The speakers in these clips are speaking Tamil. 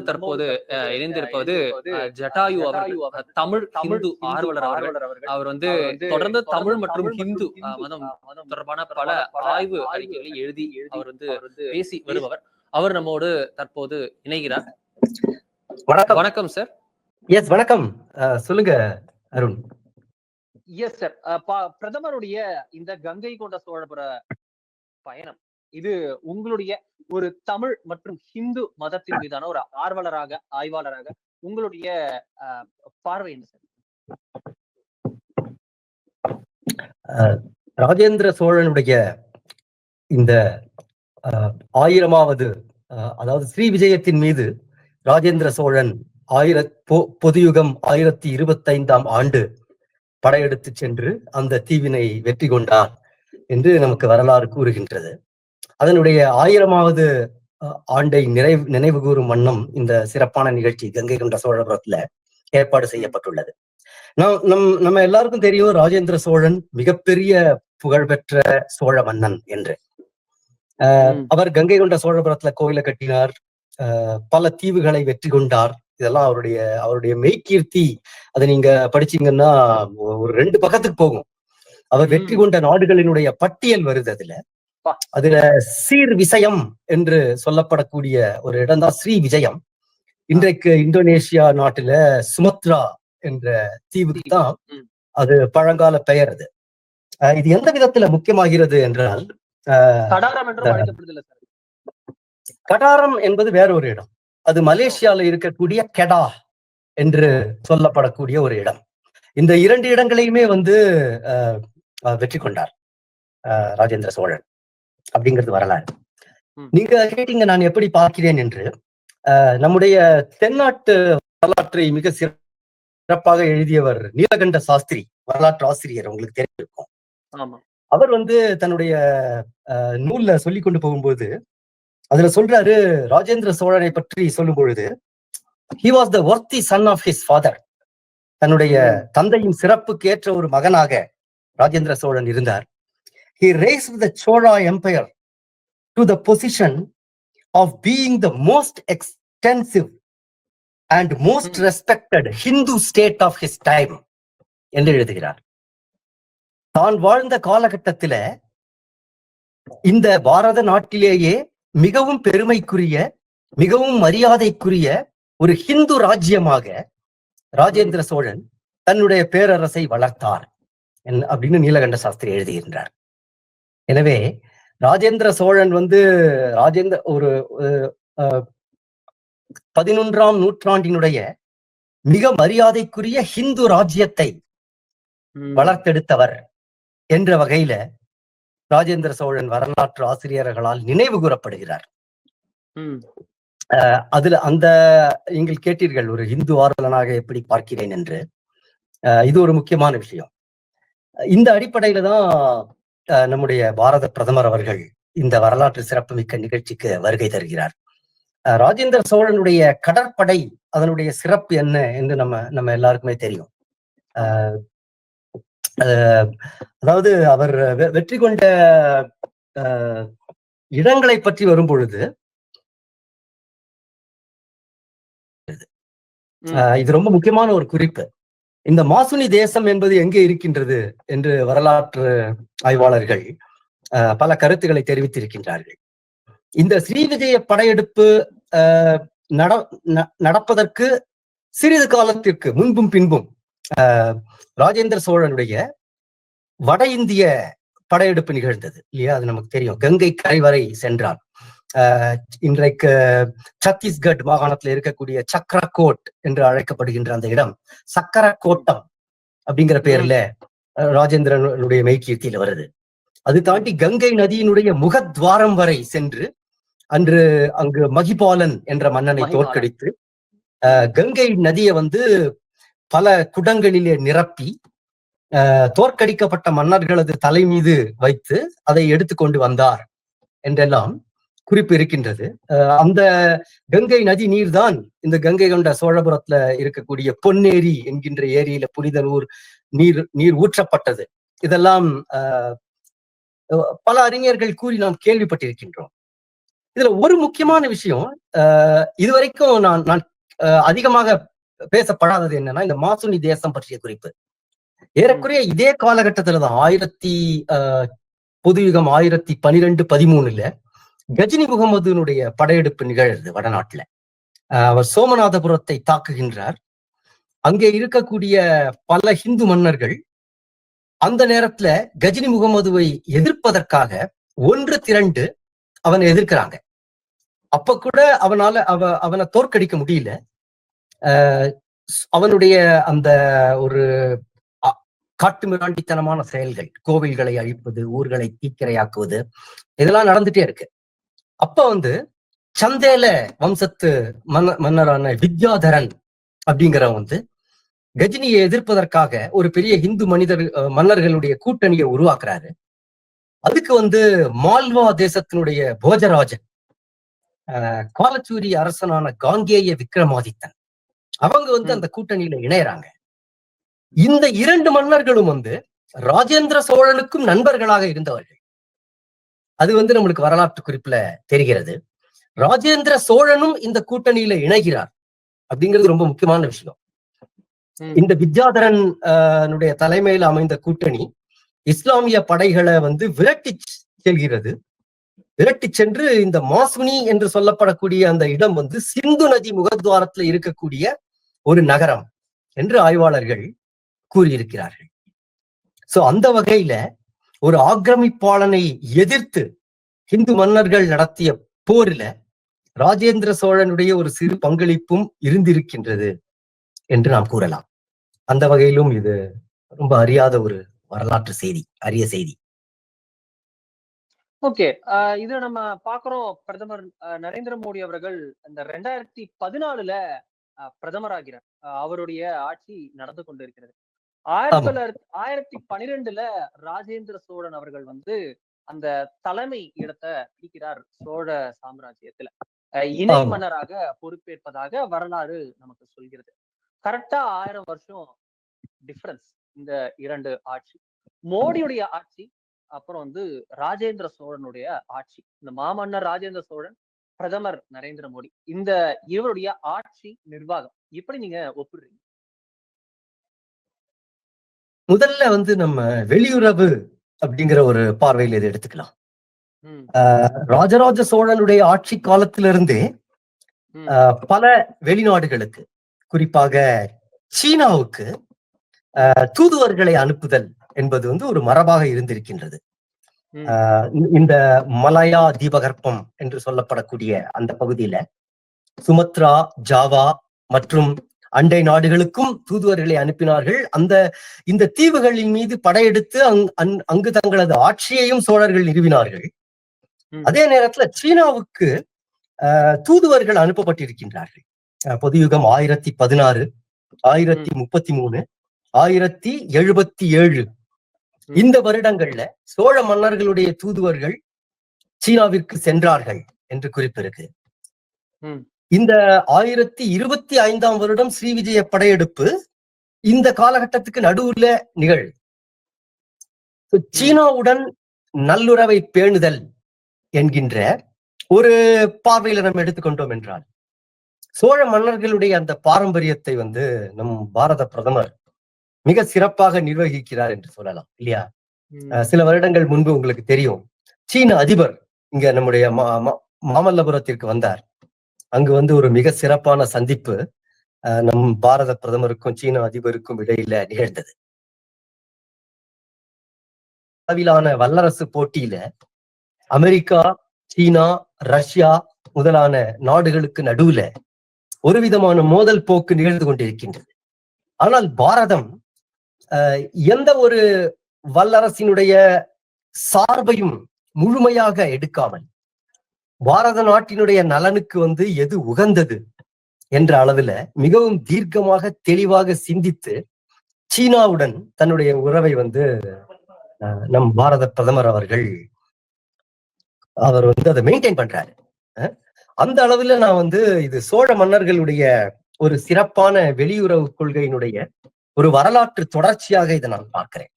நம்மோடு தற்போது இணைந்திருப்பது ஜட்டாயு அவர்கள் தமிழ் ஹிந்து ஆர்வலர் அவர்கள். அவர் வந்து தொடர்ந்து தமிழ் மற்றும் ஹிந்து மதம் தொடர்பான பல ஆய்வு அறிக்கைகளை எழுதி அவர் வந்து பேசி வருபவர். அவர் நம்மோடு தற்போது இணைகிறார். வணக்கம். வணக்கம் சார். எஸ் வணக்கம். சொல்லுங்க அருண். எஸ் சார் பிரதமருடைய இந்த கங்கை கொண்ட சோழபுர பயணம் இது உங்களுடைய ஒரு தமிழ் மற்றும் ஹிந்து மதத்தின் மீதான ஒரு ஆர்வலராக ஆய்வாளராக உங்களுடைய அஹ், பார்வை என்ன சார்? ராஜேந்திர சோழனுடைய இந்த ஆயிரமாவது அஹ், அதாவது ஸ்ரீ விஜயத்தின் மீது ராஜேந்திர சோழன் ஆயிர பொ- பொதுயுகம் ஆயிரத்தி இருபத்தைந்தாம் ஆண்டு படையெடுத்து சென்று அந்த தீவினை வெற்றி கொண்டார் என்று நமக்கு வரலாறு கூறுகின்றது. அதனுடைய ஆயிரமாவது ஆண்டை நிறைவு நினைவு கூறும் வண்ணம் இந்த சிறப்பான நிகழ்ச்சி கங்கை கொண்ட சோழபுரத்துல ஏற்பாடு செய்யப்பட்டுள்ளது நம் நம் நம்ம எல்லாருக்கும் தெரியும் ராஜேந்திர சோழன் மிகப்பெரிய புகழ்பெற்ற சோழ மன்னன் என்று. அவர் கங்கை கொண்ட சோழபுரத்துல கோயிலை கட்டினார் பல தீவுகளை வெற்றி கொண்டார் இதெல்லாம் அவருடைய அவருடைய மெய்கீர்த்தி அதை நீங்க படிச்சீங்கன்னா ஒரு ரெண்டு பக்கத்துக்கு போகும் அவர் வெற்றி. கொண்ட நாடுகளினுடைய பட்டியல் வருது அதுல. அதுல சீர் விசயம் என்று சொல்லப்படக்கூடிய ஒரு இடம் தான் ஸ்ரீ விஜயம் இன்றைக்கு இந்தோனேஷியா நாட்டுல சுமத்ரா என்ற தீவுக்கு தான். அது பழங்கால பெயர் அது. இது எந்த விதத்துல முக்கியமாகிறது என்றால் கடாரம் என்பது வேற ஒரு இடம். அது மலேசியால இருக்கக்கூடிய கெடா என்று சொல்லப்படக்கூடிய ஒரு இடம். இந்த இரண்டு இடங்களையுமே வந்து வெற்றி கொண்டார் ராஜேந்திர சோழன். அப்படிங்கிறது வரலாறு. நீங்க கேட்டீங்க நான் எப்படி பார்க்கிறேன் என்று நம்முடைய தென்னாட்டு வரலாற்றை மிக சிறப்பாக எழுதியவர் நீலகண்ட சாஸ்திரி வரலாற்று ஆசிரியர் உங்களுக்கு தெரிஞ்சிருக்கும் அவர் வந்து தன்னுடைய நூல்ல சொல்லி கொண்டு போகும்போது அதுல சொல்றாரு ராஜேந்திர சோழனை பற்றி சொல்லும் பொழுது he was the worthy son of his father தன்னுடைய. தந்தையின் சிறப்புக்கு ஏற்ற ஒரு மகனாக ராஜேந்திர சோழன் இருந்தார். He raised the Chola empire to the position of being the most extensive and most um. Respected Hindu state of his time என்று எழுதுகிறார். தான் வாழ்ந்த காலகட்டத்தில இந்த பாரத நாட்டிலேயே மிகவும் பெருமைக்குரிய மிகவும் மரியாதைக்குரிய ஒரு ஹிந்து ராஜ்யமாக ராஜேந்திர சோழன் தன்னுடைய பேரரசை வளர்த்தார். அப்படின்னு நீலகண்ட சாஸ்திரி எழுதுகின்றார். எனவே ராஜேந்திர சோழன் வந்து ராஜேந்திர ஒரு பதினொன்றாம் நூற்றாண்டினுடைய மிக மரியாதைக்குரிய ஹிந்து ராஜ்யத்தை. வளர்த்தெடுத்தவர் என்ற வகையில ராஜேந்திர சோழன் வரலாற்று ஆசிரியர்களால் நினைவு கூறப்படுகிறார். அதுல அந்த நீங்கள் கேட்டீர்கள் ஒரு இந்து ஆர்வலனாக எப்படி பார்க்கிறேன் என்று. இது ஒரு முக்கியமான விஷயம். இந்த அடிப்படையில தான் நம்முடைய பாரத பிரதமர் அவர்கள் இந்த வரலாற்று சிறப்புமிக்க நிகழ்ச்சிக்கு வருகை தருகிறார். ராஜேந்திர சோழனுடைய கடற்படை அதனுடைய சிறப்பு என்ன என்று நம்ம நம்ம எல்லாருக்குமே தெரியும். அதாவது அவர் வெற்றி கொண்ட இடங்களை பற்றி வரும் பொழுது இது ரொம்ப முக்கியமான ஒரு குறிப்பு. இந்த மாசுனி தேசம் என்பது எங்கே இருக்கின்றது என்று வரலாற்று ஆய்வாளர்கள் ஆஹ் பல கருத்துக்களை தெரிவித்திருக்கின்றார்கள். இந்த ஸ்ரீவிஜய படையெடுப்பு நட- ந- நடப்பதற்கு சிறிது காலத்திற்கு முன்பும் பின்பும் ராஜேந்திர சோழனுடைய வட இந்திய படையெடுப்பு நிகழ்ந்தது இல்லையா? அது நமக்கு தெரியும். கங்கை கரை வரை சென்றார் இன்றைக்கு சத்தீஸ்கட் மாகாணத்துல இருக்கக்கூடிய சக்கரக்கோட் என்று அழைக்கப்படுகின்ற அந்த இடம் சக்கர கோட்டம் அப்படிங்கிற பேர்ல ராஜேந்திரனுடைய மெய்கீர்த்தியில வருது அது தாண்டி கங்கை நதியினுடைய முகத்வாரம் வரை சென்று அன்று அங்கு மகிபாலன் என்ற மன்னனை. தோற்கடித்து அஹ், கங்கை நதியை வந்து பல குடங்களிலே நிரப்பி அஹ், தோற்கடிக்கப்பட்ட மன்னர்களது தலை மீது வைத்து அதை எடுத்துக்கொண்டு வந்தார் என்றெல்லாம் குறிப்பு இருக்கின்றது. அஹ், அந்த கங்கை நதி நீர் தான் இந்த கங்கை கொண்ட சோழபுரத்துல இருக்கக்கூடிய பொன்னேரி என்கின்ற ஏரியில புனித நூர் நீர் நீர் ஊற்றப்பட்டது. இதெல்லாம் பல அறிஞர்கள் கூறி நாம் கேள்விப்பட்டிருக்கின்றோம். இதுல ஒரு முக்கியமான விஷயம் இதுவரைக்கும் நான் நான் அஹ் அதிகமாக பேசப்படாதது என்னன்னா இந்த மாசுனி தேசம் பற்றிய குறிப்பு. ஏறக்குறைய இதே காலகட்டத்துல தான் ஆயிரத்தி அஹ் பொதுயுகம் ஆயிரத்தி பனிரெண்டு பதிமூணுல கஜினி முகமதுனுடைய படையெடுப்பு நிகழ்து வடநாட்டுல. அவர் சோமநாதபுரத்தை தாக்குகின்றார். அங்கே இருக்கக்கூடிய பல ஹிந்து மன்னர்கள் அந்த நேரத்துல கஜினி முகமதுவை எதிர்ப்பதற்காக ஒன்று திரண்டு அவனை எதிர்க்கிறாங்க. அப்ப கூட அவனால அவ அவனை தோற்கடிக்க முடியல. அவனுடைய அந்த ஒரு அ- காட்டுமிராண்டித்தனமான செயல்கள் கோவில்களை அழிப்பது ஊர்களை தீக்கிரையாக்குவது இதெல்லாம் நடந்துட்டே இருக்கு. அப்ப வந்து சந்தேல வம்சத்து மன்ன மன்னரான வித்யாதரன் அப்படிங்கிறவன் வந்து கஜினியை எதிர்ப்பதற்காக ஒரு பெரிய இந்து மனிதர் மன்னர்களுடைய கூட்டணியை உருவாக்குறாரு. அதுக்கு வந்து மால்வா தேசத்தினுடைய போஜராஜன் காலச்சூரி அரசனான காங்கேய விக்ரமாதித்தன் அவங்க வந்து. அந்த கூட்டணியில இணையறாங்க. இந்த இரண்டு மன்னர்களும் வந்து ராஜேந்திர சோழனுக்கும் நண்பர்களாக இருந்தவர்கள். அது வந்து நம்மளுக்கு வரலாற்று குறிப்புல தெரிகிறது. ராஜேந்திர சோழனும் இந்த கூட்டணியில இணைகிறார் அப்படிங்கிறது ரொம்ப முக்கியமான விஷயம். இந்த வித்யாதரன் தலைமையில் அமைந்த கூட்டணி இஸ்லாமிய படைகளை வந்து விரட்டி செல்கிறது. விரட்டி சென்று இந்த மாசுனி என்று சொல்லப்படக்கூடிய அந்த இடம் வந்து சிந்து நதி முகத்வாரத்துல இருக்கக்கூடிய ஒரு நகரம் என்று ஆய்வாளர்கள் கூறியிருக்கிறார்கள். சோ அந்த வகையில ஒரு ஆக்கிரமிப்பாளனை எதிர்த்து இந்து மன்னர்கள் நடத்திய போரில ராஜேந்திர சோழனுடைய ஒரு சிறு பங்களிப்பும் இருந்திருக்கின்றது என்று நாம் கூறலாம். அந்த வகையிலும் இது ரொம்ப அறியாத ஒரு வரலாற்று செய்தி அரிய செய்தி. ஓகே. இது நம்ம பாக்குறோம் பிரதமர் நரேந்திர மோடி அவர்கள் இந்த ரெண்டாயிரத்தி பதினாலுல அஹ், பிரதமராகிறார். அஹ், அவருடைய ஆட்சி நடந்து கொண்டிருக்கிறது. ஆயிரத்தி. தொள்ளாயிரத்தி ஆயிரத்தி பனிரெண்டுல ராஜேந்திர சோழன் அவர்கள் வந்து அந்த தலைமை இடத்தை பிடிக்கிறார் சோழ சாம்ராஜ்யத்துல. இணை. மன்னராக பொறுப்பேற்பதாக வரலாறு நமக்கு சொல்கிறது. கரெக்டா ஆயிரம் வருஷம் டிஃபரன்ஸ் இந்த இரண்டு ஆட்சி. மோடியுடைய ஆட்சி அப்புறம் வந்து ராஜேந்திர சோழனுடைய ஆட்சி. இந்த மாமன்னர் ராஜேந்திர சோழன் பிரதமர் நரேந்திர மோடி. இந்த இவருடைய ஆட்சி நிர்வாகம். எப்படி நீங்க ஒப்பிடுறீங்க? முதல்ல வந்து நம்ம வெளியுறவு அப்படிங்கிற ஒரு பார்வையில் இதை எடுத்துக்கலாம். ராஜராஜ சோழனுடைய ஆட்சி காலத்திலிருந்தே பல வெளிநாடுகளுக்கு குறிப்பாக சீனாவுக்கு தூதுவர்களை அனுப்புதல் என்பது வந்து ஒரு மரபாக இருந்திருக்கின்றது. இந்த மலாயா தீபகற்பம் என்று சொல்லப்படக்கூடிய அந்த பகுதியில சுமத்ரா ஜாவா மற்றும் அண்டை நாடுகளுக்கும் தூதுவர்களை அனுப்பினார்கள் அந்த இந்த தீவுகளின் மீது படையெடுத்து அங்- அங்- அங்கு தங்களது ஆட்சியையும் சோழர்கள் நிறுவினார்கள். அதே நேரத்துல சீனாவுக்கு தூதுவர்கள் அனுப்பப்பட்டிருக்கின்றார்கள் பொதுயுகம் ஆயிரத்தி பதினாறு ஆயிரத்தி முப்பத்தி மூணு ஆயிரத்தி எழுபத்தி ஏழு. இந்த வருடங்கள்ல சோழ மன்னர்களுடைய தூதுவர்கள் சீனாவிற்கு சென்றார்கள் என்று குறிப்பு இருக்கு ம். இந்த ஆயிரத்தி இருபத்தி ஐந்தாம் வருடம் ஸ்ரீவிஜய படையெடுப்பு இந்த காலகட்டத்துக்கு நடுவுல நிகழ். சீனாவுடன் நல்லுறவை பேணுதல் என்கின்ற ஒரு பார்வையில நம்ம எடுத்துக்கொண்டோம் என்றால் சோழ மன்னர்களுடைய அந்த பாரம்பரியத்தை வந்து நம் பாரத பிரதமர் மிக சிறப்பாக நிர்வகிக்கிறார் என்று சொல்லலாம் இல்லையா? சில வருடங்கள் முன்பு உங்களுக்கு தெரியும். சீன அதிபர் இங்க நம்முடைய மாமல்லபுரத்திற்கு வந்தார். அங்கு வந்து ஒரு மிக சிறப்பான சந்திப்பு அஹ் நம் பாரத பிரதமருக்கும் சீன அதிபருக்கும் இடையில நிகழ்ந்தது. அளவிலான வல்லரசு போட்டியில அமெரிக்கா சீனா ரஷ்யா முதலான நாடுகளுக்கு நடுவுல ஒரு விதமான மோதல் போக்கு நிகழ்ந்து கொண்டிருக்கின்றது. ஆனால் பாரதம் அஹ், எந்த ஒரு வல்லரசினுடைய சார்பையும் முழுமையாக எடுக்காமல் பாரத நாட்டினுடைய நலனுக்கு வந்து எது உகந்தது என்ற அளவுல மிகவும் தீர்க்கமாக தெளிவாக சிந்தித்து சீனாவுடன் தன்னுடைய உறவை வந்து அஹ், நம் பாரத பிரதமர் அவர்கள் அவர் வந்து அதை மெயின்டைன் பண்றாரு. அஹ், அந்த அளவுல நான் வந்து இது சோழ மன்னர்களுடைய ஒரு சிறப்பான வெளியுறவு கொள்கையினுடைய ஒரு வரலாற்று தொடர்ச்சியாக இதை நான் பார்க்கிறேன்.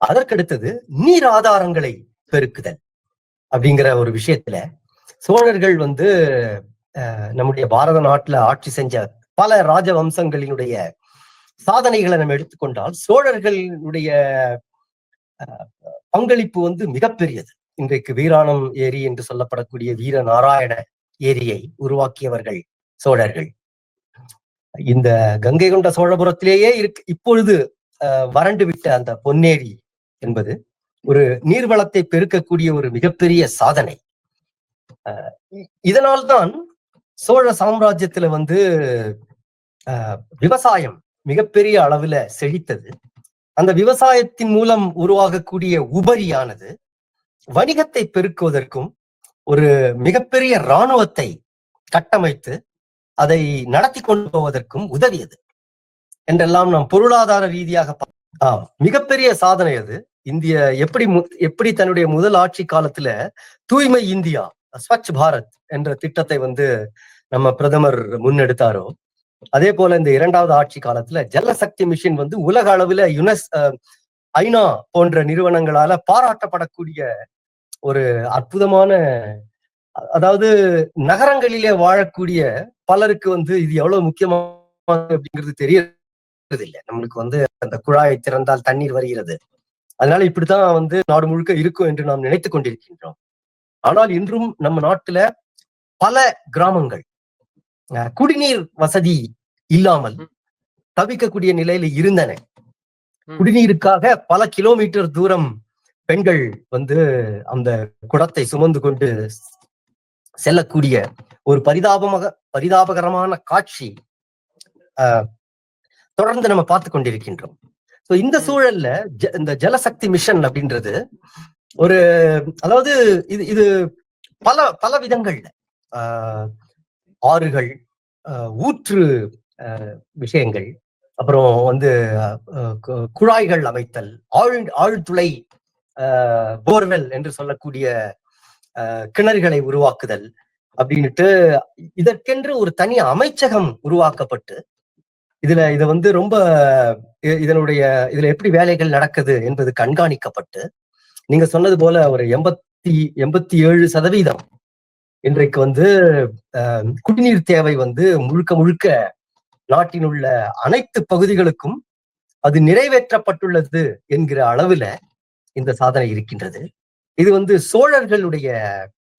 அதற்கடுத்தது நீர் ஆதாரங்களை பெருக்குதல். அப்படிங்கிற ஒரு விஷயத்துல சோழர்கள் வந்து அஹ், நம்முடைய பாரத நாட்டுல ஆட்சி செஞ்ச பல ராஜ வம்சங்களினுடைய சாதனைகளை நம்ம எடுத்துக்கொண்டால் சோழர்களுடைய அஹ், பங்களிப்பு வந்து மிகப்பெரியது. இன்றைக்கு வீராணம் ஏரி என்று சொல்லப்படக்கூடிய வீர நாராயண ஏரியை உருவாக்கியவர்கள் சோழர்கள். இந்த கங்கை கொண்ட சோழபுரத்திலேயே இருக்கு. இப்பொழுது வறண்டு விட்ட அந்த பொன்னேரி என்பது ஒரு நீர்வளத்தை பெருக்கக்கூடிய ஒரு மிகப்பெரிய சாதனை. இதனால்தான் சோழ சாம்ராஜ்யத்துல வந்து விவசாயம் மிகப்பெரிய அளவுல செழித்தது. அந்த விவசாயத்தின் மூலம் உருவாகக்கூடிய உபரியானது வணிகத்தை பெருக்குவதற்கும் ஒரு மிகப்பெரிய இராணுவத்தை கட்டமைத்து அதை நடத்தி கொண்டு போவதற்கும் உதவியது. என்றெல்லாம் நாம் பொருளாதார ரீதியாக மிகப்பெரிய சாதனை அது. இந்திய எப்படி மு- எப்படி தன்னுடைய முதல் ஆட்சி காலத்துல தூய்மை இந்தியா ஸ்வச் பாரத் என்ற திட்டத்தை வந்து நம்ம பிரதமர் முன்னெடுத்தாரோ அதே போல இந்த இரண்டாவது ஆட்சி காலத்துல ஜலசக்தி மிஷின் வந்து உலக அளவுல யுனெஸ் ஐநா போன்ற நிறுவனங்களால பாராட்டப்படக்கூடிய ஒரு அற்புதமான அதாவது நகரங்களிலே வாழக்கூடிய பலருக்கு வந்து இது எவ்வளவு முக்கியமானது அப்படிங்கிறது தெரியறது நம்மளுக்கு வந்து அந்த குழாயை திறந்தால் தண்ணீர் வருகிறது. அதனால இப்படித்தான் வந்து நாடு முழுக்க இருக்கும் என்று நாம் நினைத்துக் கொண்டிருக்கின்றோம் ஆனால் இன்றும் நம்ம நாட்டுல பல கிராமங்கள் குடிநீர் வசதி இல்லாமல். தவிக்கக்கூடிய நிலையில இருந்தன. குடிநீருக்காக பல கிலோமீட்டர் தூரம் பெண்கள் வந்து அந்த குடத்தை சுமந்து கொண்டு செல்லக்கூடிய ஒரு பரிதாபமாக பரிதாபகரமான காட்சி தொடர்ந்து நம்ம பார்த்து கொண்டிருக்கின்றோம் சோ இந்த. சூழல்ல இந்த ஜலசக்தி மிஷன் அப்படின்றது ஒரு அதாவது இது இது பல பல விதங்கள்ல ஆறுகள் ஊற்று விஷயங்கள் அப்புறம் வந்து குழாய்கள் அமைத்தல் ஆழ் ஆழ்துளை போர்வெல் என்று சொல்லக்கூடிய கிணறுகளை உருவாக்குதல் அப்படின்னுட்டு இதற்கென்று ஒரு தனி அமைச்சகம் உருவாக்கப்பட்டு இதுல இத வந்து ரொம்ப இதனுடைய இதுல எப்படி வேலைகள் நடக்குது என்பது கண்காணிக்கப்பட்டு நீங்க சொன்னது போல ஒரு எண்பத்தி எண்பத்தி ஏழு சதவீதம் இன்றைக்கு வந்து ஆஹ், குடிநீர் தேவை வந்து முழுக்க முழுக்க நாட்டின் உள்ள அனைத்து பகுதிகளுக்கும் அது நிறைவேற்றப்பட்டுள்ளது என்கிற அளவுல இந்த சாதனை இருக்கின்றது. இது வந்து சோழர்களுடைய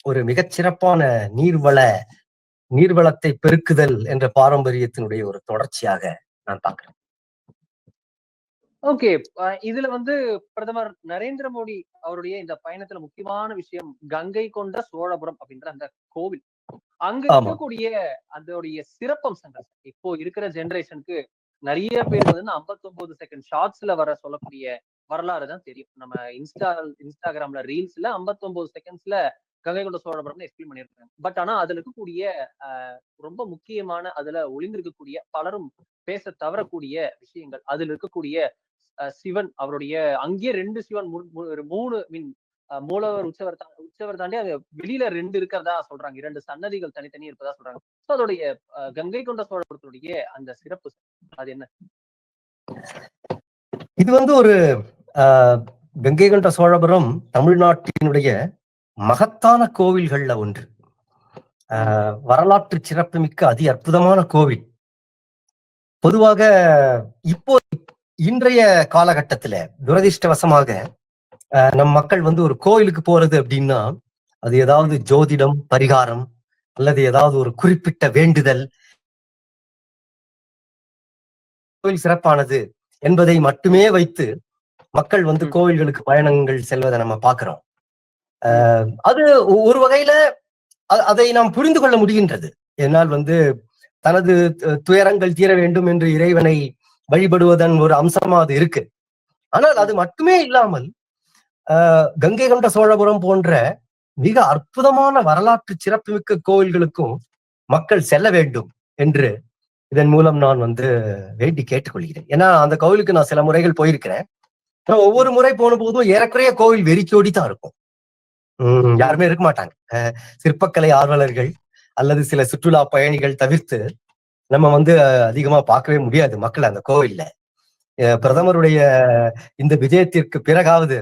ஒரு மிகச்சிறப்பான நீர்வள நீர்வளத்தை பெருக்குதல் என்ற பாரம்பரியத்தினுடைய ஒரு தொடர்ச்சியாக நான் பார்க்கிறேன். ஓகே. இதுல வந்து பிரதமர் நரேந்திர மோடி அவருடைய இந்த பயணத்துல முக்கியமான விஷயம் கங்கை கொண்ட சோழபுரம் அப்படின்ற அந்த கோவில். அங்க. இருக்கக்கூடிய அதோடைய சிறப்பம்சங்கள் இப்போ இருக்கிற ஜெனரேஷனுக்கு நிறைய பேர் வந்து ஐம்பத்தி ஒன்பது செகண்ட் ஷார்ட்ஸ்ல வர சொல்லக்கூடிய வரலாறு தான் தெரியும். நம்ம இன்ஸ்டா இன்ஸ்டாகிராம்ல ரீல்ஸ்ல ஐம்பத்தி ஒன்பது செகண்ட்ஸ்ல கங்கை கொண்ட சோழபுரம்னு எக்ஸ்பிளைன் பண்ணியிருக்காங்க பட் ஆனா அதுல இருக்கக்கூடிய ஆஹ், ரொம்ப முக்கியமான அதுல ஒளிந்திருக்கக்கூடிய பலரும் பேச தவறக்கூடிய விஷயங்கள் அதுல இருக்கக்கூடிய சிவன் அவருடைய அங்கேயே ரெண்டு சிவன் மூணு மீன் மூலவர் உற்சவர் உற்சவர் தாண்டி அங்க வெளியில ரெண்டு இருக்கிறதா சொல்றாங்க. இரண்டு சன்னதிகள் தனித்தனி இருப்பதா சொல்றாங்க. So அதோடைய கங்கை கொண்ட சோழபுரத்துடைய அந்த சிறப்பு அது என்ன? இது வந்து ஒரு ஆஹ், கங்கை கொண்ட சோழபுரம் தமிழ்நாட்டினுடைய மகத்தான கோவில்கள்ல ஒன்று. ஆஹ், வரலாற்று சிறப்புமிக்க அதி அற்புதமான கோவில். பொதுவாக இப்போ இன்றைய காலகட்டத்துல துரதிர்ஷ்டவசமாக ஆஹ், நம் மக்கள் வந்து ஒரு கோயிலுக்கு போறது அப்படின்னா அது ஏதாவது ஜோதிடம் பரிகாரம் அல்லது ஏதாவது ஒரு குறிப்பிட்ட வேண்டுதல். கோயில் சிறப்பானது என்பதை மட்டுமே வைத்து மக்கள் வந்து. கோவில்களுக்கு பயணங்கள் செல்வதை நம்ம பார்க்கிறோம். அது ஒரு வகையில அதை நாம் புரிந்து கொள்ள முடிகின்றது. என்னால் வந்து தனது து- துயரங்கள் தீர வேண்டும் என்று இறைவனை வழிபடுவதன் ஒரு அம்சமா அது இருக்கு. ஆனால் அது மட்டுமே இல்லாமல் ஆஹ் கங்கை கொண்ட சோழபுரம் போன்ற மிக அற்புதமான வரலாற்று சிறப்புமிக்க கோவில்களுக்கும் மக்கள் செல்ல வேண்டும் என்று இதன் மூலம் நான் வந்து வேண்டி கேட்டுக்கொள்கிறேன். ஏன்னா அந்த கோவிலுக்கு நான் சில முறைகள் போயிருக்கிறேன். ஆனா ஒவ்வொரு முறை போன போதும் ஏறக்குறைய கோவில் வெறிச்சோடி தான் இருக்கும். யாருமே இருக்க மாட்டாங்க. அஹ் சிற்பக்கலை ஆர்வலர்கள் அல்லது சில சுற்றுலா பயணிகள் தவிர்த்து நம்ம வந்து அதிகமா பார்க்கவே முடியாது மக்கள் அந்த கோவில்ல. பிரதமருடைய இந்த விஜயத்திற்கு பிறகாவது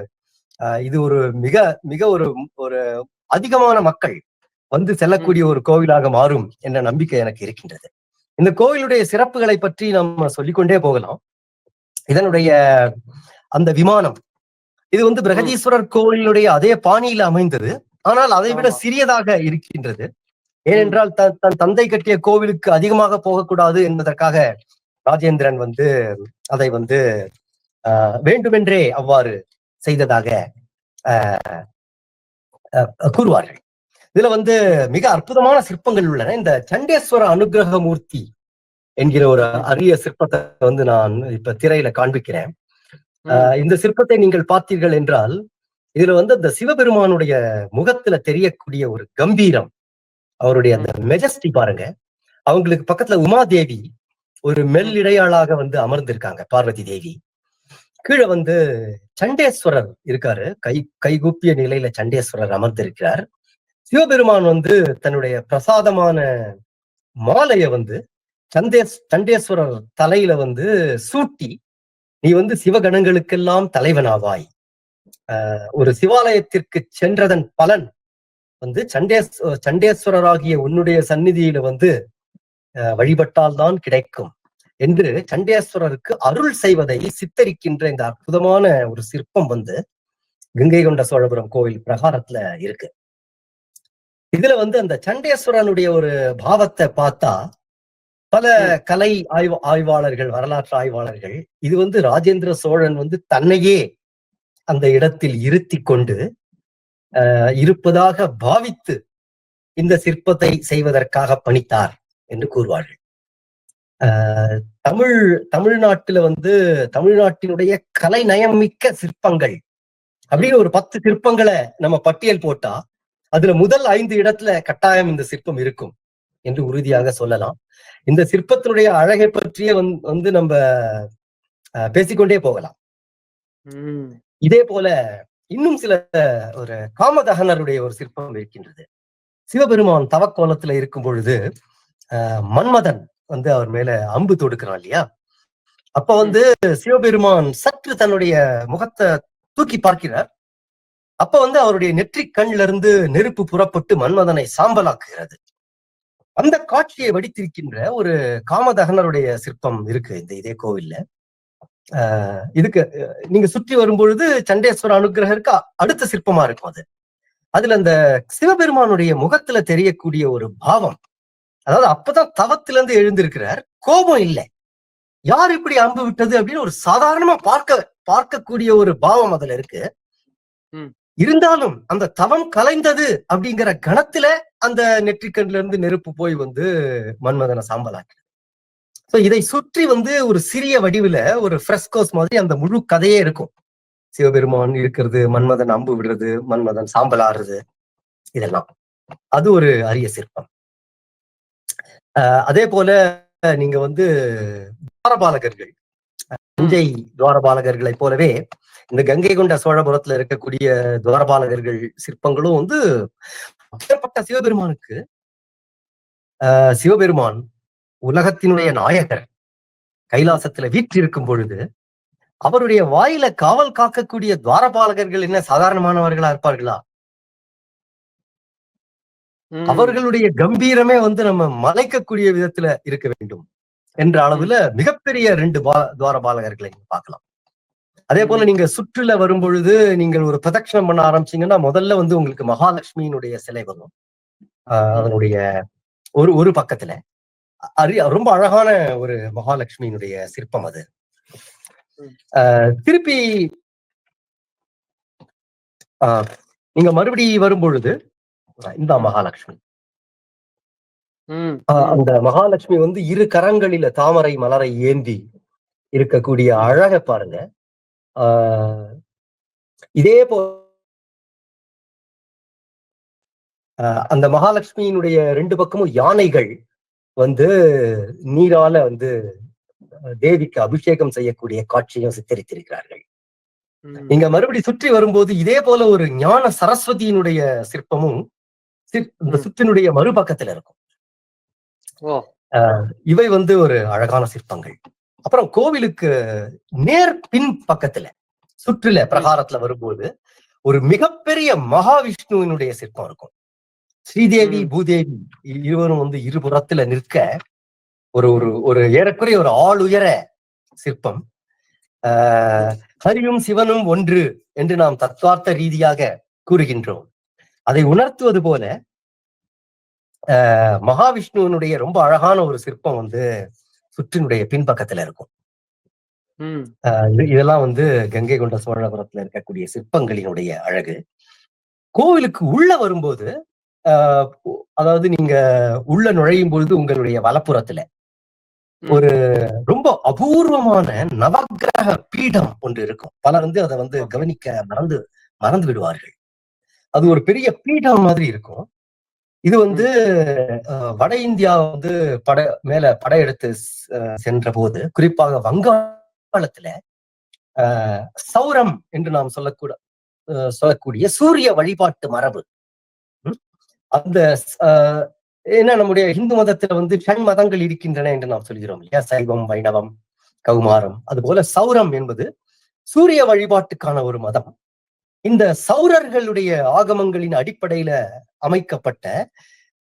அஹ், இது ஒரு மிக மிக ஒரு ஒரு அதிகமான மக்கள் வந்து செல்லக்கூடிய ஒரு கோவிலாக மாறும் என்ற நம்பிக்கை எனக்கு இருக்கின்றது. இந்த கோவிலுடைய சிறப்புகளை பற்றி நம்ம சொல்லிக்கொண்டே போகலாம். இதனுடைய அந்த விமானம் இது வந்து பிரகதீஸ்வரர் கோவிலுடைய அதே பாணியில அமைந்தது. ஆனால் அதை விட. சிறியதாக இருக்கின்றது. ஏனென்றால் தன் தன் தந்தை கட்டிய கோவிலுக்கு அதிகமாக போகக்கூடாது என்பதற்காக ராஜேந்திரன் வந்து அதை வந்து வேண்டுமென்றே அவ்வாறு செய்ததாக கூறுவார்கள். இதுல வந்து மிக அற்புதமான சிற்பங்கள் உள்ளன. இந்த சண்டேஸ்வர அனுக்கிரக மூர்த்தி என்கிற ஒரு அரிய சிற்பத்தை வந்து நான் இப்ப திரையில காண்பிக்கிறேன். இந்த சிற்பத்தை நீங்கள் பார்த்தீர்கள் என்றால் இதுல வந்து அந்த சிவபெருமானுடைய முகத்துல தெரியக்கூடிய ஒரு கம்பீரம் அவருடைய அந்த மெஜஸ்டி பாருங்க. அவங்களுக்கு பக்கத்துல உமாதேவி ஒரு மெல்லிடையாளாக வந்து அமர்ந்திருக்காங்க பார்வதி தேவி. கீழே வந்து சண்டேஸ்வரர் இருக்காரு. கை கைகூப்பிய நிலையில சண்டேஸ்வரர் அமர்ந்திருக்கிறார். சிவபெருமான் வந்து தன்னுடைய பிரசாதமான மாலைய வந்து சந்தேஸ் சண்டேஸ்வரர் தலையில வந்து சூட்டி நீ வந்து சிவகணங்களுக்கெல்லாம் தலைவனாவாய். ஆஹ் ஒரு சிவாலயத்திற்கு சென்றதன் பலன் வந்து சண்டேஸ் சண்டேஸ்வரராகிய உன்னுடைய சந்நிதியில வந்து வழிபட்டால் வழிபட்டால்தான் கிடைக்கும் என்று சண்டேஸ்வரருக்கு அருள் செய்வதை சித்தரிக்கின்ற இந்த அற்புதமான ஒரு சிற்பம் வந்து கங்கை கொண்ட சோழபுரம் கோவில் பிரகாரத்துல இருக்கு. இதுல வந்து அந்த சண்டேஸ்வரனுடைய ஒரு பாவத்தை பார்த்தா பல கலை ஆய்வு ஆய்வாளர்கள் வரலாற்று ஆய்வாளர்கள் இது வந்து ராஜேந்திர சோழன் வந்து தன்னையே அந்த இடத்தில் இருத்தி கொண்டு இருப்பதாக பாவித்து இந்த சிற்பத்தை செய்வதற்காக பணித்தார் என்று கூறுவார்கள். ஆஹ் தமிழ் தமிழ்நாட்டுல வந்து தமிழ்நாட்டினுடைய கலை நயமிக்க சிற்பங்கள் அப்படின்னு ஒரு பத்து சிற்பங்களை நம்ம பட்டியல் போட்டா அதுல முதல் ஐந்து இடத்துல கட்டாயம் இந்த சிற்பம் இருக்கும். என்று உறுதியாக சொல்லலாம். இந்த சிற்பத்தினுடைய அழகை பற்றிய வந்து வந்து நம்ம பேசிக்கொண்டே போகலாம். இதே போல இன்னும் சில ஒரு காமதகனருடைய ஒரு சிற்பம் இருக்கின்றது. சிவபெருமான் தவக்கோலத்துல இருக்கும் பொழுது மன்மதன் வந்து அவர் மேல அம்பு தொடுக்கிறான் இல்லையா? அப்ப வந்து சிவபெருமான் சற்று தன்னுடைய முகத்தை தூக்கி பார்க்கிறார். அப்ப வந்து அவருடைய நெற்றிக் கண்ல இருந்து நெருப்பு புறப்பட்டு மன்மதனை சாம்பலாக்குகிறது. அந்த காட்சியை வடித்திருக்கின்ற ஒரு காமதகனருடைய சிற்பம் இருக்கு இந்த இதே கோவில்ல. ஆஹ் இதுக்கு நீங்க சுற்றி வரும்பொழுது சண்டேஸ்வர அனுகிரகருக்கு அடுத்த சிற்பமா இருக்கும் அது. அதுல அந்த சிவபெருமானுடைய முகத்துல தெரியக்கூடிய ஒரு பாவம். அதாவது அப்பதான் தவத்துல இருந்து எழுந்திருக்கிறார். கோபம் இல்லை. யார் இப்படி அம்பு விட்டது அப்படின்னு ஒரு சாதாரணமா பார்க்க பார்க்கக்கூடிய ஒரு பாவம் அதுல இருக்கு. இருந்தாலும் அந்த தவம் கலைந்தது அப்படிங்கிற கணத்துல அந்த நெற்றிக்கண்ல இருந்து நெருப்பு போய் வந்து மன்மதனை சாம்பலாக்கு ஸோ இதை சுற்றி வந்து ஒரு சிறிய வடிவுல ஒரு ஃப்ரெஸ்கோஸ் மாதிரி அந்த முழு கதையே இருக்கும். சிவபெருமான் இருக்கிறது மன்மதன் அம்பு விடுறது மன்மதன் சாம்பல் ஆடுறது இதெல்லாம். அது ஒரு அரிய சிற்பம். ஆஹ் அதே போல நீங்க வந்து துவாரபாலகர்கள் தஞ்சை துவாரபாலகர்களை போலவே இந்த கங்கை கொண்ட சோழபுரத்துல இருக்கக்கூடிய துவாரபாலகர்கள் சிற்பங்களும் வந்து அப்பேற்பட்ட சிவபெருமானுக்கு சிவபெருமான் உலகத்தினுடைய நாயகர் கைலாசத்துல வீற்றிருக்கும் பொழுது அவருடைய வாயில காவல் காக்கக்கூடிய துவாரபாலகர்கள் என்ன சாதாரணமானவர்களா இருப்பார்களா. அவர்களுடைய கம்பீரமே வந்து நம்ம மலைக்கக்கூடிய விதத்துல இருக்க வேண்டும் என்ற அளவுல மிகப்பெரிய ரெண்டு பா துவாரபாலகர்களை பார்க்கலாம் அதே போல நீங்க சுற்றுல வரும் பொழுது நீங்கள் ஒரு பிரதட்சணம் பண்ண ஆரம்பிச்சீங்கன்னா முதல்ல வந்து உங்களுக்கு மகாலட்சுமியினுடைய சிலை வரும். ஆஹ் அதனுடைய ஒரு ஒரு பக்கத்துல. அரி ரொம்ப அழகான ஒரு மகாலட்சுமியினுடைய சிற்பம் அது. திருப்பி ஆஹ் நீங்க மறுபடி வரும் பொழுது இந்த மகாலட்சுமி. அந்த மகாலட்சுமி வந்து இரு கரங்களில தாமரை மலரை ஏந்தி இருக்கக்கூடிய அழகை பாருங்க. இதே போ அந்த மகாலட்சுமியினுடைய ரெண்டு பக்கமும் யானைகள் வந்து நீரால வந்து தேவிக்கு அபிஷேகம் செய்யக்கூடிய காட்சியும் சித்தரித்திருக்கிறார்கள் ம். நீங்க மறுபடி சுற்றி வரும்போது இதே போல ஒரு ஞான சரஸ்வதியினுடைய சிற்பமும் சிற்- இந்த. சுற்றினுடைய மறுபக்கத்துல இருக்கும் இவை வந்து ஒரு அழகான சிற்பங்கள் அப்புறம் கோவிலுக்கு நேர் பின் பக்கத்துல சுற்றுல பிரகாரத்துல வரும்போது ஒரு மிகப்பெரிய மகாவிஷ்ணுவினுடைய சிற்பம் இருக்கும். ஸ்ரீதேவி. பூதேவி இருவரும் வந்து இருபுறத்துல நிற்க ஒரு ஒரு ஒரு ஏறக்குறைய ஒரு ஆளுயர சிற்பம். ஆஹ் ஹரியும் சிவனும் ஒன்று என்று நாம் தத்துவார்த்த ரீதியாக கூறுகின்றோம். அதை உணர்த்துவது போல ஆஹ் மகாவிஷ்ணுவினுடைய ரொம்ப அழகான ஒரு சிற்பம் வந்து சுற்றினுடைய பின்பக்கத்துல இருக்கும். இதெல்லாம் வந்து கங்கை கொண்ட சோழபுரத்துல இருக்கக்கூடிய சிற்பங்களினுடைய அழகு. கோவிலுக்கு உள்ள வரும்போது அதாவது நீங்க உள்ள நுழையும் பொழுது உங்களுடைய வலப்புறத்துல. ஒரு ரொம்ப அபூர்வமான நவக்கிரக பீடம் ஒன்று இருக்கும். பலர் வந்து அதை வந்து கவனிக்க மறந்து மறந்து விடுவார்கள். அது ஒரு பெரிய பீடம் மாதிரி இருக்கும். இது வந்து வட இந்தியா வந்து பட மேல படையெடுத்து அஹ், சென்ற போது குறிப்பாக வங்காளத்துல சௌரம் என்று நாம் சொல்லக்கூட சொல்லக்கூடிய சூரிய வழிபாட்டு மரபு. அந்த அஹ், ஏன்னா நம்முடைய இந்து மதத்துல வந்து ஷண் மதங்கள் இருக்கின்றன என்று நாம் சொல்கிறோம் இல்லையா? சைவம் வைணவம் கௌமாரம் அதுபோல சௌரம் என்பது சூரிய வழிபாட்டுக்கான ஒரு மதம். இந்த சௌரர்களுடைய ஆகமங்களின் அடிப்படையில அமைக்கப்பட்ட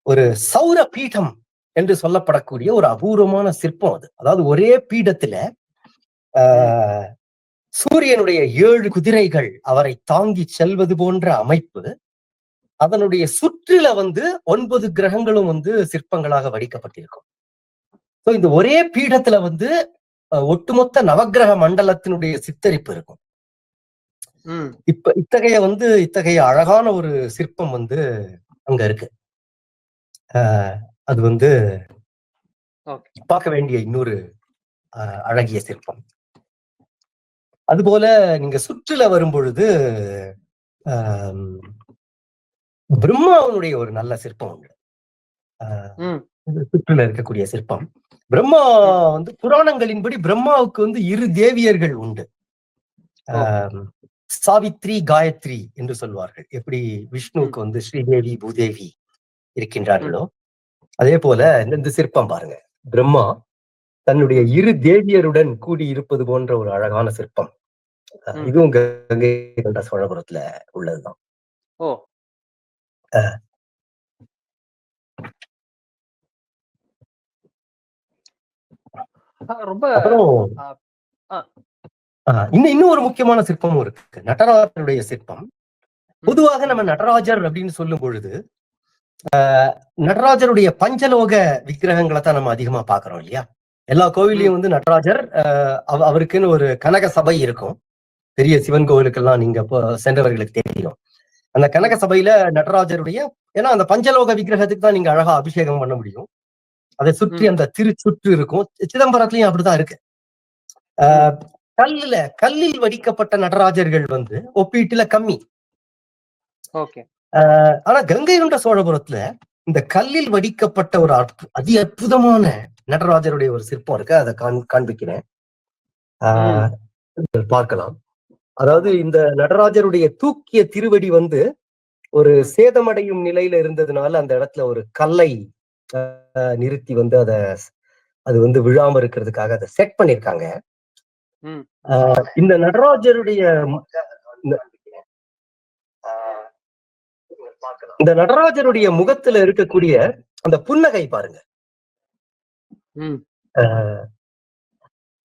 ஒரு சௌர பீடம் என்று சொல்லப்படக்கூடிய ஒரு அபூர்வமான சிற்பம் அது. அதாவது ஒரே பீடத்துல ஆஹ் சூரியனுடைய ஏழு குதிரைகள் அவரை தாங்கி செல்வது போன்ற அமைப்பு அதனுடைய சுற்றில வந்து ஒன்பது கிரகங்களும் வந்து சிற்பங்களாக வடிக்கப்பட்டிருக்கும். இந்த ஒரே பீடத்துல வந்து ஒட்டுமொத்த நவக்கிரக மண்டலத்தினுடைய சித்தரிப்பு இருக்கும். இப்ப இத்தகைய வந்து இத்தகைய அழகான ஒரு சிற்பம் வந்து அங்க இருக்கு. ஆஹ் அது வந்து. பார்க்க வேண்டிய இன்னொரு அழகிய சிற்பம். அதுபோல நீங்க சுற்றுல வரும் பொழுது ஆம், பிரம்மாவனுடைய ஒரு நல்ல சிற்பம் உண்டு. சுற்றுல இருக்கக்கூடிய சிற்பம். பிரம்மா வந்து புராணங்களின்படி பிரம்மாவுக்கு வந்து இரு தேவியர்கள் உண்டு. சாவித்ரி காயத்ரி என்று சொல்வார்கள். எப்படி விஷ்ணுவுக்கு வந்து ஸ்ரீதேவி பூதேவி இருக்கின்றார்களோ அதே போல இந்த சிற்பம் பாருங்க. பிரம்மா தன்னுடைய இரு தேவியருடன் கூடி இருப்பது போன்ற ஒரு அழகான சிற்பம். இதுவும் கங்கை கொண்ட சோழபுரத்துல உள்ளதுதான். ஓ. ரொம்ப இன்னும் இன்னும் ஒரு முக்கியமான சிற்பமும் இருக்கு. நடராஜருடைய சிற்பம். பொதுவாக நம்ம நடராஜர் அப்படின்னு சொல்லும் பொழுது ஆஹ் நடராஜருடைய பஞ்சலோக விக்கிரகங்களை தான் நம்ம அதிகமா பாக்குறோம் இல்லையா? எல்லா கோவிலையும் வந்து நடராஜர் அவருக்குன்னு ஒரு கனக சபை இருக்கும். பெரிய சிவன் கோவிலுக்கெல்லாம் நீங்க சென்றவர்களுக்கு தெரியும். அந்த கனக சபையில நடராஜருடைய ஏன்னா அந்த பஞ்சலோக விக்கிரகத்துக்கு தான் நீங்க அழகா அபிஷேகம் பண்ண முடியும். அதை சுற்றி அந்த திருச்சுற்று இருக்கும். சிதம்பரத்துலயும் அப்படிதான் இருக்கு. கல்லுல கல்லில் வடிக்கப்பட்ட நடராஜர்கள் வந்து ஒப்பீட்டுல கம்மி. ஆனா கங்கை கொண்ட சோழபுரத்துல இந்த கல்லில் வடிக்கப்பட்ட ஒரு அதி அற்புதமான நடராஜருடைய ஒரு சிற்பம் இருக்கு. அதை காண் காண்பிக்கிறேன். ஆஹ் பார்க்கலாம். அதாவது இந்த நடராஜருடைய தூக்கிய திருவடி வந்து ஒரு சேதமடையும் நிலையில இருந்ததுனால அந்த இடத்துல ஒரு கல்லை ஆஹ் நிறுத்தி வந்து அத அது வந்து விழாம இருக்கிறதுக்காக அதை செட் பண்ணிருக்காங்க இந்த நடராஜருடைய இந்த- நடராஜருடைய முகத்துல இருக்கக்கூடிய அந்த புன்னகை பாருங்க.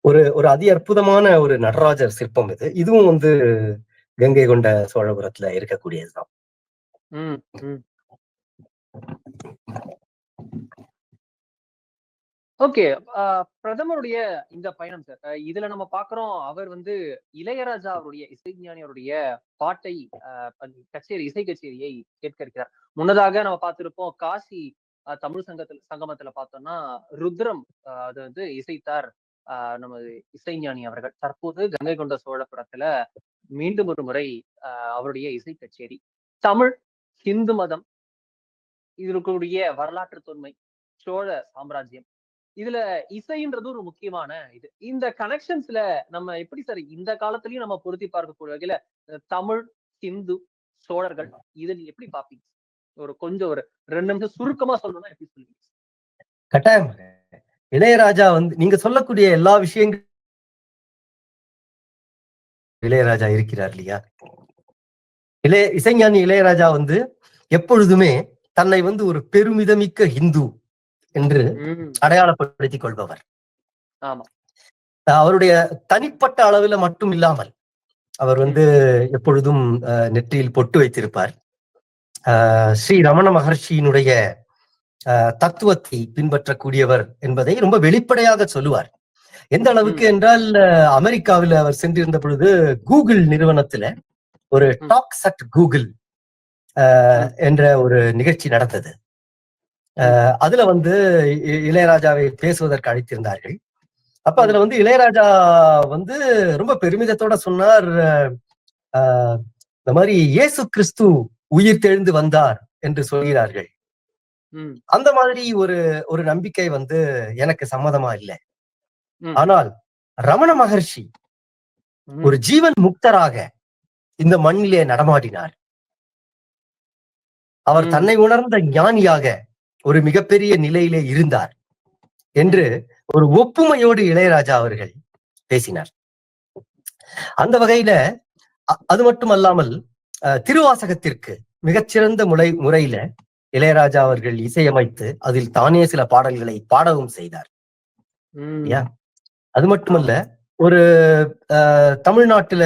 ஒரு ஒரு அதி அற்புதமான ஒரு நடராஜர் சிற்பம் இது. இதுவும் வந்து கங்கை கொண்ட சோழபுரத்துல இருக்கக்கூடியதுதான். ஓகே. பிரதமருடைய இந்த பயணம் சார் இதுல நம்ம பாக்குறோம் அவர் வந்து இளையராஜா அவருடைய இசைஞானி அவருடைய பாட்டை கச்சேரி இசை கச்சேரியை கேட்க இருக்கிறார். முன்னதாக நம்ம பார்த்திருப்போம் காசி தமிழ் சங்கத்துல சங்கமத்துல பார்த்தோம்னா ருத்ரம் அது வந்து இசைத்தார் ஆஹ் நமது இசைஞானி அவர்கள். தற்போது கங்கை கொண்ட சோழபுரத்துல மீண்டும் ஒரு முறை அவருடைய இசை கச்சேரி. தமிழ் ஹிந்து மதம் இதற்குரிய வரலாற்று தொன்மை சோழ சாம்ராஜ்யம் இதுல இசைன்றது ஒரு முக்கியமான இது. இந்த கனெக்ஷன்ஸ்ல நம்ம எப்படி சார் இந்த காலத்திலயும் நம்ம பொருத்தி பார்க்கக்கூடிய வகையில தமிழ் சிந்து சோழர்கள் இதில் எப்படி பாப்பீங்க ஒரு கொஞ்சம் ஒரு ரெண்டு நிமிஷம் சுருக்கமா சொல்லணும்னா எப்படி சொல்லுவீங்க? கட்டாயம் இளையராஜா வந்து நீங்க சொல்லக்கூடிய எல்லா விஷயங்கள் இளையராஜா இருக்கிறார் இல்லையா? இளைய இசைஞானி இளையராஜா வந்து எப்பொழுதுமே தன்னை வந்து ஒரு பெருமிதமிக்க இந்து என்று அடையாளப்படுத்திக் கொள்பவர் அவருடைய தனிப்பட்ட அளவில் மட்டும் இல்லாமல் அவர் வந்து எப்பொழுதும் நெற்றியில் பொட்டு வைத்திருப்பார். ஸ்ரீ ரமண மகர்ஷியினுடைய தத்துவத்தை பின்பற்றக்கூடியவர் என்பதை ரொம்ப வெளிப்படையாக சொல்லுவார். எந்த அளவுக்கு என்றால் அமெரிக்காவில் அவர் சென்றிருந்த பொழுது கூகுள் நிறுவனத்துல ஒரு. டாக்ஸ் அட் கூகுள் என்ற ஒரு நிகழ்ச்சி நடந்தது. அதுல வந்து இளையராஜாவை பேசுவதற்கு அழைத்திருந்தார்கள். அப்ப அதுல வந்து இளையராஜா வந்து ரொம்ப பெருமிதத்தோட சொன்னார் இந்த மாதிரி இயேசு கிறிஸ்து உயிர் தெழுந்து வந்தார் என்று சொல்கிறார்கள். அந்த மாதிரி ஒரு ஒரு நம்பிக்கை வந்து எனக்கு சம்மதமா இல்லை. ஆனால் ரமண மகர்ஷி ஒரு ஜீவன் முக்தராக இந்த மண்ணிலே நடமாடினார். அவர். தன்னை உணர்ந்த ஞானியாக ஒரு மிகப்பெரிய நிலையிலே இருந்தார் என்று ஒரு ஒப்புமையோடு இளையராஜா அவர்கள் பேசினார். அந்த வகையில அது மட்டுமல்லாமல் திருவாசகத்திற்கு மிகச்சிறந்த முறை முறையில இளையராஜா அவர்கள் இசையமைத்து அதில் தானே சில பாடல்களை பாடவும் செய்தார். அது மட்டுமல்ல ஒரு தமிழ்நாட்டுல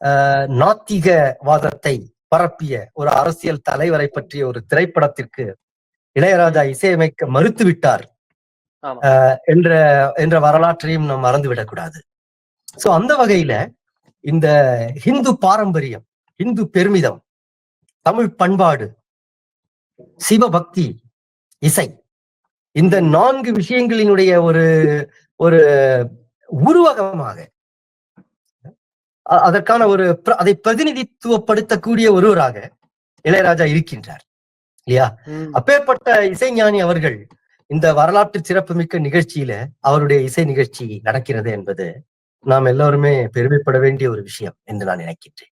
அஹ், நாத்திகவாதத்தை பரப்பிய ஒரு அரசியல் தலைவரை பற்றிய ஒரு திரைப்படத்திற்கு இளையராஜா இசையமைக்க மறுத்துவிட்டார் ஆமா. அஹ், என்ற என்ற வரலாற்றையும் நாம் மறந்துவிடக் கூடாது சோ அந்த வகையில இந்த ஹிந்து பாரம்பரியம் இந்து பெருமிதம் தமிழ் பண்பாடு சிவபக்தி இசை இந்த நான்கு விஷயங்களினுடைய ஒரு ஒரு உருவகமாக அதற்கான ஒரு அதை பிரதிநிதித்துவப்படுத்தக்கூடிய ஒருவராக இளையராஜா இருக்கின்றார். இல்லையா. அப்பேற்பட்ட இசைஞானி அவர்கள் இந்த வரலாற்று சிறப்புமிக்க நிகழ்ச்சியில அவருடைய இசை நிகழ்ச்சி நடக்கிறது என்பது நாம் எல்லோருமே பெருமைப்பட வேண்டிய ஒரு விஷயம் என்று நான் நினைக்கின்றேன்.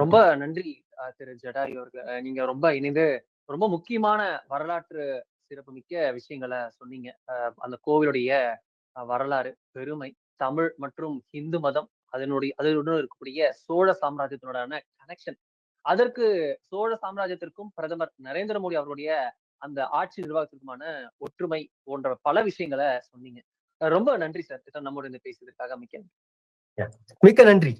ரொம்ப நன்றி திரு ஜடாயு அவர்கள். நீங்க ரொம்ப இணைந்து ரொம்ப முக்கியமான வரலாற்று சிறப்புமிக்க விஷயங்களை சொன்னீங்க. அந்த கோவிலுடைய வரலாறு பெருமை தமிழ் மற்றும் இந்து மதம் அதனுடைய அதனுடன் இருக்கக்கூடிய சோழ சாம்ராஜ்யத்தினுடான கனெக்ஷன் அதற்கு சோழ சாம்ராஜ்யத்திற்கும் பிரதமர் நரேந்திர மோடி அவருடைய அந்த ஆட்சி நிர்வாகத்திற்குமான ஒற்றுமை போன்ற பல விஷயங்களை சொன்னீங்க. ரொம்ப நன்றி சார். நம்மோட இந்த பேசுறதுக்காக மிக்க நன்றி. மிக்க நன்றி.